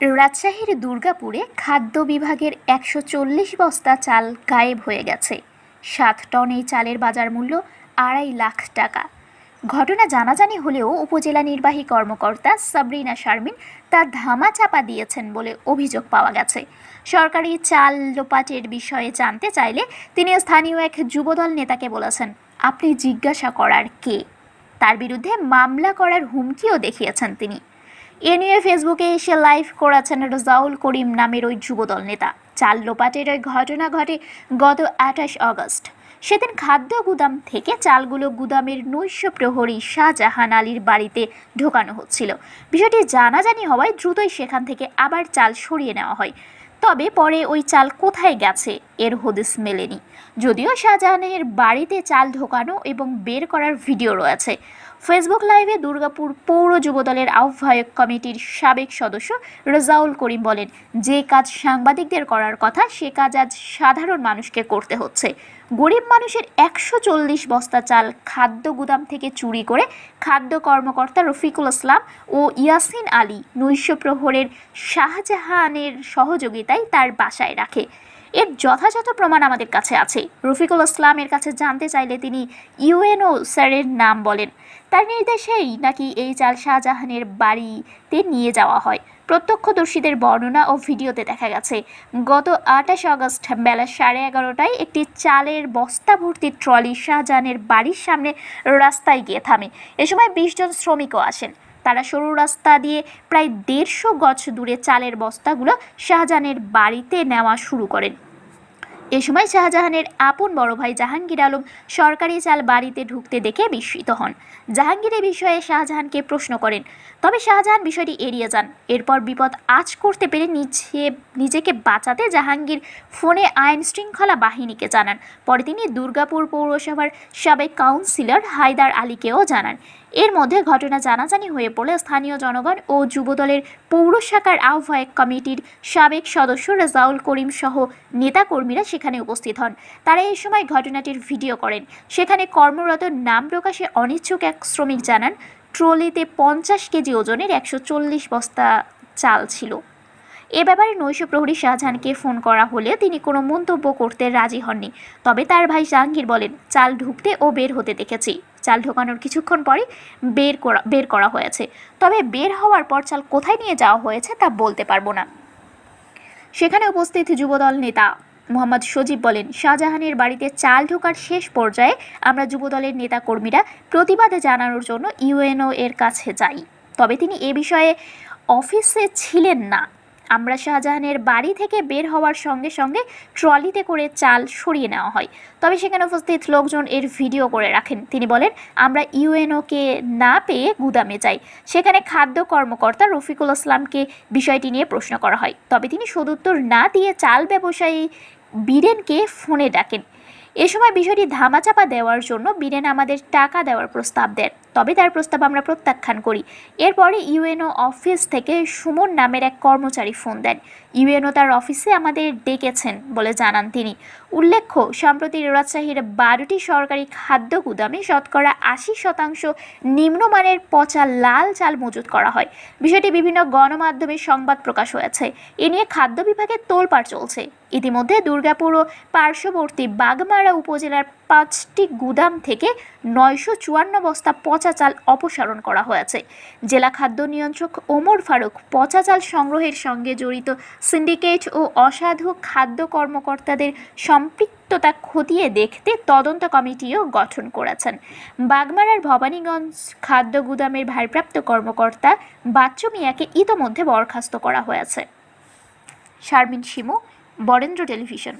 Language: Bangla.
রাজশাহীর দুর্গাপুরে খাদ্য বিভাগের একশো চল্লিশ বস্তা চাল গায়েব হয়ে গেছে। সাত টন এই চালের বাজার মূল্য আড়াই লাখ টাকা। ঘটনা জানাজানি হলেও উপজেলা নির্বাহী কর্মকর্তা সাবরিনা শারমিন তার ধামা চাপা দিয়েছেন বলে অভিযোগ পাওয়া গেছে। সরকারি চাল লোপাটের বিষয়ে জানতে চাইলে তিনি স্থানীয় এক যুবদল নেতাকে বলেছেন, আপনি জিজ্ঞাসা করার কে? তার বিরুদ্ধে মামলা করার হুমকিও দেখিয়েছেন তিনি। এ নিয়ে ফেসবুকে এসে লাইভ করেছেন রেজাউল করিম নামের ওই যুবদল নেতা। চাল লোপাটের ওই ঘটনা ঘটে গত আঠাশ আগস্ট সেদিন খাদ্য গুদাম থেকে চালগুলো গুদামের নৈশ প্রহরী শাহজাহান আলীর বাড়িতে ঢোকানো হচ্ছিল। বিষয়টি জানাজানি হওয়ায় দ্রুতই সেখান থেকে আবার চাল সরিয়ে নেওয়া হয়। তবে পরে ওই চাল কোথায় গেছে এর হদিস মেলেনি। যদিও শাহজাহানের বাড়িতে চাল ঢোকানো এবং বের করার ভিডিও রয়েছে। ফেসবুক লাইভে দুর্গাপুর পৌর যুবদলের আহ্বায়ক কমিটির সাবেক সদস্য রেজাউল করিম বলেন, যে কাজ সাংবাদিকদের করার কথা, সে কাজ আজ সাধারণ মানুষকে করতে হচ্ছে। গরিব মানুষের একশো চল্লিশ বস্তা চাল, খাদ্য গুদাম থেকে চুরি করে খাদ্য কর্মকর্তা রফিকুল ইসলাম ও ইয়াসিন আলী নৈশ প্রহরের শাহজাহানের সহযোগিতায় তার বাসায় রাখে। এর যথাযথ প্রমাণ আমাদের কাছে আছে। রফিকুল ইসলামের কাছে জানতে চাইলে তিনি ইউএনও স্যারের নাম বলেন। তার নির্দেশেই নাকি এই চাল শাহজাহানের বাড়িতে নিয়ে যাওয়া হয়। প্রত্যক্ষদর্শীদের বর্ণনা ও ভিডিওতে দেখা গেছে, গত আঠাশ আগস্ট বেলা সাড়ে এগারোটায় একটি চালের বস্তা ভর্তি ট্রলি শাহজাহানের বাড়ির সামনে রাস্তায় গিয়ে থামে। এ সময় বিশ জন শ্রমিকও আসেন। তারা সরু রাস্তা দিয়ে প্রায় দেড়শো গজ দূরে চালের বস্তাগুলো শাহজাহানের বাড়িতে নেওয়া শুরু করেন। এ সময় শাহজাহানের আপন বড় ভাই জাহাঙ্গীর আলম সরকারি চাল বাড়িতে ঢুকতে দেখে বিস্মিত হন। জাহাঙ্গীর বিষয়ে শাহজাহানকে প্রশ্ন করেন, তবে শাহজাহান বিষয়টি এড়িয়ে যান। এরপর বিপদ আজ করতে পেরে নিজে, নিজেকে বাঁচাতে জাহাঙ্গীর ফোনে আইন শৃঙ্খলা বাহিনীকে জানান। পরে তিনি দুর্গাপুর পৌরসভার সাবেক কাউন্সিলর হায়দার আলীকেও জানান। এর মধ্যে ঘটনা জানাজানি হয়ে পড়লে স্থানীয় জনগণ ও যুবদলের পৌর শাখার আহ্বায়ক কমিটির সাবেক সদস্য রেজাউল করিম সহ নেতাকর্মীরা সেখানে উপস্থিত হন। তারা এই সময় ঘটনাটির ভিডিও করেন। সেখানে কর্মরত নাম প্রকাশে অনিচ্ছুক এক শ্রমিক জানান, ট্রলিতে পঞ্চাশ কেজি ওজনের একশো চল্লিশ বস্তা চাল ছিল। এ ব্যাপারে নৈশ প্রহরী শাহজাহানকে ফোন করা হলে তিনি কোনো মন্তব্য করতে রাজি হননি। তবে তার ভাই জাহাঙ্গীর বলেন, চাল ঢুকতে ও বের হতে দেখেছি। চাল ঢোকানোর কিছুক্ষণ পরে বের করা বের করা হয়েছে। তবে বের হওয়ার পর চাল কোথায় নিয়ে যাওয়া হয়েছে তা বলতে পারব না। সেখানে উপস্থিত যুবদল নেতা মোহাম্মদ সজীব বলেন, শাহজাহানের বাড়িতে চাল ঢোকার শেষ পর্যায়ে আমরা যুবদলের নেতাকর্মীরা প্রতিবাদে জানানোর জন্য ইউএনও এর কাছে যাই। তবে তিনি এ বিষয়ে অফিসে ছিলেন না। আমরা শাহজাহানের বাড়ি থেকে বের হওয়ার সঙ্গে সঙ্গে ট্রলিতে করে চাল সরিয়ে নেওয়া হয়। তবে সেখানে উপস্থিত লোকজন এর ভিডিও করে রাখেন। তিনি বলেন, আমরা ইউএনওকে না পেয়ে গুদামে যাই। সেখানে খাদ্য কর্মকর্তা রফিকুল ইসলামকে বিষয়টি নিয়ে প্রশ্ন করা হয়। তবে তিনি সদুত্তর না দিয়ে চাল ব্যবসায়ী বীরেনকে ফোনে ডাকেন। এ সময় বিষয়টি ধামাচাপা দেওয়ার জন্য বিরেন আমাদের টাকা দেওয়ার প্রস্তাব দেন। তবে তার প্রস্তাব আমরা প্রত্যাখ্যান করি। এরপরে ইউএনও অফিস থেকে সুমন নামের এক কর্মচারী ফোন দেন। ইউএনও তার অফিসে আমাদের ডেকেছেন বলে জানান তিনি। উল্লেখ্য সম্প্রতি রাজশাহীর বারোটি সরকারি খাদ্য গুদামে শতকরা আশি শতাংশ নিম্নমানের পচা লাল চাল মজুত করা হয়। বিষয়টি বিভিন্ন গণমাধ্যমে সংবাদ প্রকাশ হয়েছে। এ নিয়ে খাদ্য বিভাগের তোলপাড় চলছে। ইতিমধ্যে দুর্গাপুর ও পার্শ্ববর্তী বাগমারা উপজেলার পাঁচটি গুদাম থেকে নয়শো চুয়ান্ন বস্তা পচা চাল অপসারণ করা হয়েছে। জেলা খাদ্য নিয়ন্ত্রক ওমর ফারুক পচা চাল সংগ্রহের সঙ্গে জড়িত সিন্ডিকেট ও অসাধু খাদ্য কর্মকর্তাদের সম্পৃক্ততা খতিয়ে দেখতে তদন্ত কমিটিও গঠন করেছেন। বাগমারার ভবানীগঞ্জ খাদ্য গুদামের ভারপ্রাপ্ত কর্মকর্তা বাচ্চু মিয়াকে ইতোমধ্যে বরখাস্ত করা হয়েছে। শারমিন শিমু, বরেন্দ্র টেলিভিশন।